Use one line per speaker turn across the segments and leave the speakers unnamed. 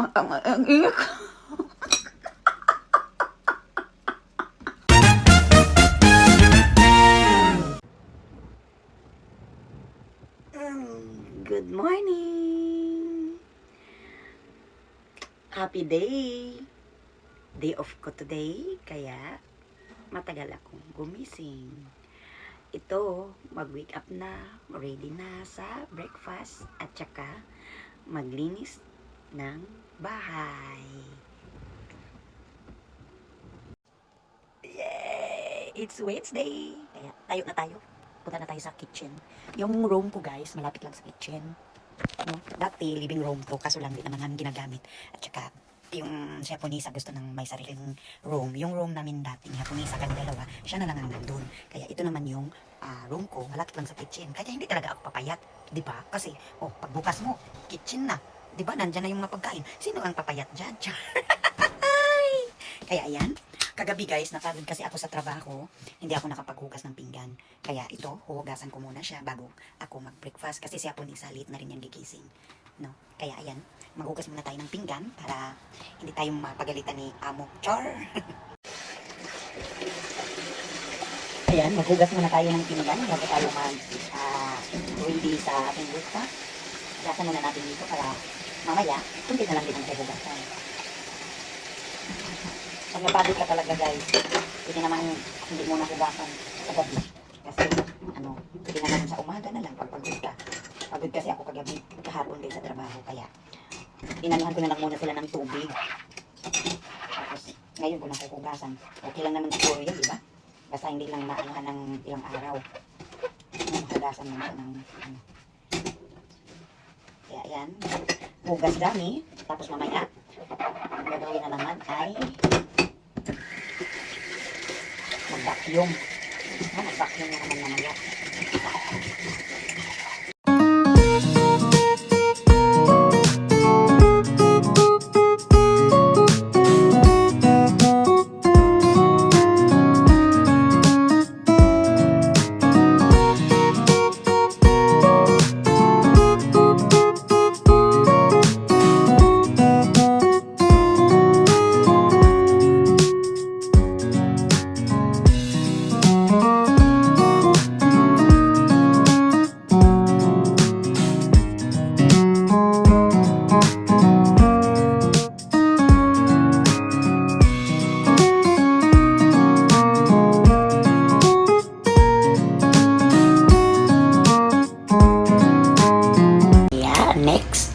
Ang, ang ingay ko. Mm, Good morning! Happy day! Day off ko today, kaya matagal akong gumising. Ito, mag-wake up na, ready na sa breakfast at saka maglinis ng bahay. Yay! It's Wednesday! Kaya tayo na tayo. Punta na tayo sa kitchen. Yung room ko guys, malapit lang sa kitchen. No? Dati, living room to, kaso lang di naman namin ginagamit. At saka, yung si Japonesa gusto ng may sariling room. Yung room namin dati ni Japonesa, kami dalawa, siya na lang ang nandun. Kaya ito naman yung ah, room ko, malapit lang sa kitchen. Kaya hindi talaga ako papayat, di ba? Kasi, oh, pagbukas mo, kitchen na. Di ba? Nandyan na yung mga pagkain. Sino ang papayat dyan? Kaya ayan, kagabi guys, napagod kasi ako sa trabaho. Hindi ako nakapaghugas ng pinggan. Kaya ito, huhugasan ko muna siya bago ako mag-breakfast. Kasi si Japonesa, late na rin yan gigising. No? Kaya ayan, maghugas muna tayo ng pinggan para hindi tayo mapagalitan ni Amo Char. Ayan, maghugas muna tayo ng pinggan bago tayo mag ah, ready sa ating breakfast. Hugasan muna natin dito para mamaya, kundi na lang din ang hugasan. Pag napagod ka talaga guys, hindi naman hindi mo na hugasan sa gabi. Kasi ano, hindi naman sa umaga na lang pag pagod ka. Pagod kasi ako kagabi, kahapon din sa trabaho. Kaya inanuhan ko na lang muna sila ng tubig. Tapos ngayon ko na huhugasan. Okay lang naman siguro yun, di ba? Basta hindi lang maanuhan ng ilang araw. Mo siya ng ano. Yan, hugas dami. Tapos mamaya, ang gagawin na naman ay mag-vacuum. Ah, mag-vacuum na naman mamaya.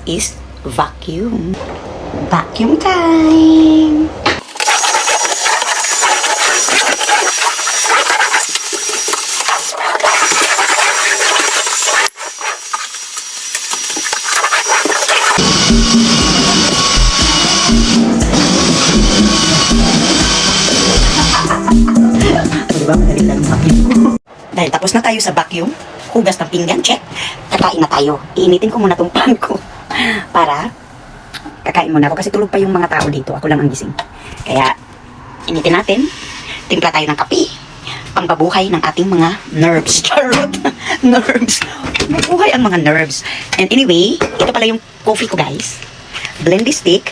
Is vacuum. Vacuum time! Diba, madali lang vacuum. Dahil tapos na tayo sa vacuum, hugas ng pinggan, check. Kakain na tayo. Iinitin ko muna tong pan ko para kakain muna ako kasi tulog pa yung mga tao dito. Ako lang ang gising. Kaya, initin natin. Timpla tayo ng kape. Pangbabuhay ng ating mga nerves. Charot! nerves. Mabuhay ang mga nerves. And anyway, ito pala yung coffee ko, guys. Blendy stick.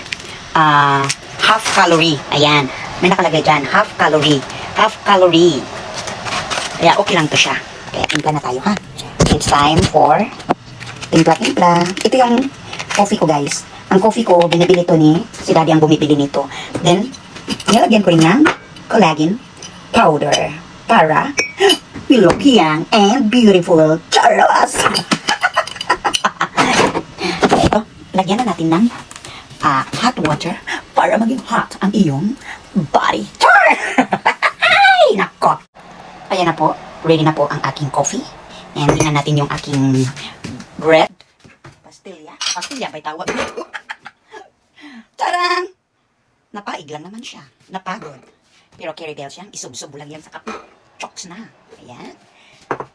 ah half calorie. Ayan. May nakalagay dyan. Half calorie. Half calorie. Kaya okay lang to siya. Kaya timpla na tayo ha. It's time for timpla-timpla. Ito yung coffee ko guys. Ang coffee ko, binibili to ni si daddy ang bumibili nito. Then, nilagyan ko rin ng collagen powder para we look young and beautiful. Charos! Ito, lagyan na natin ng ah, hot water para maging hot ang iyong body. Char! Ay, nako! Ayan na po, ready na po ang aking coffee. And tingnan natin yung aking bread. Pastilya. Pastilya ba'y tawag nito? Tarang! Napaig lang naman siya. Napagod. Pero carry bell siyang isubsob lang yan sa kape. Chokes na. Ayan.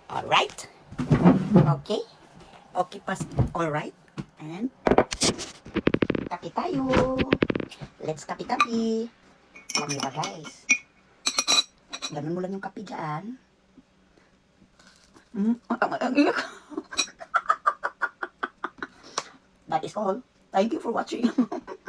Alright. Okay. Okay, pas. Alright. And kape tayo. Let's kape-kape. Alam niyo ba guys? Ganun mo lang yung kape dyan. Mm, ang- ang- ang iyak. That is all. Thank you for watching.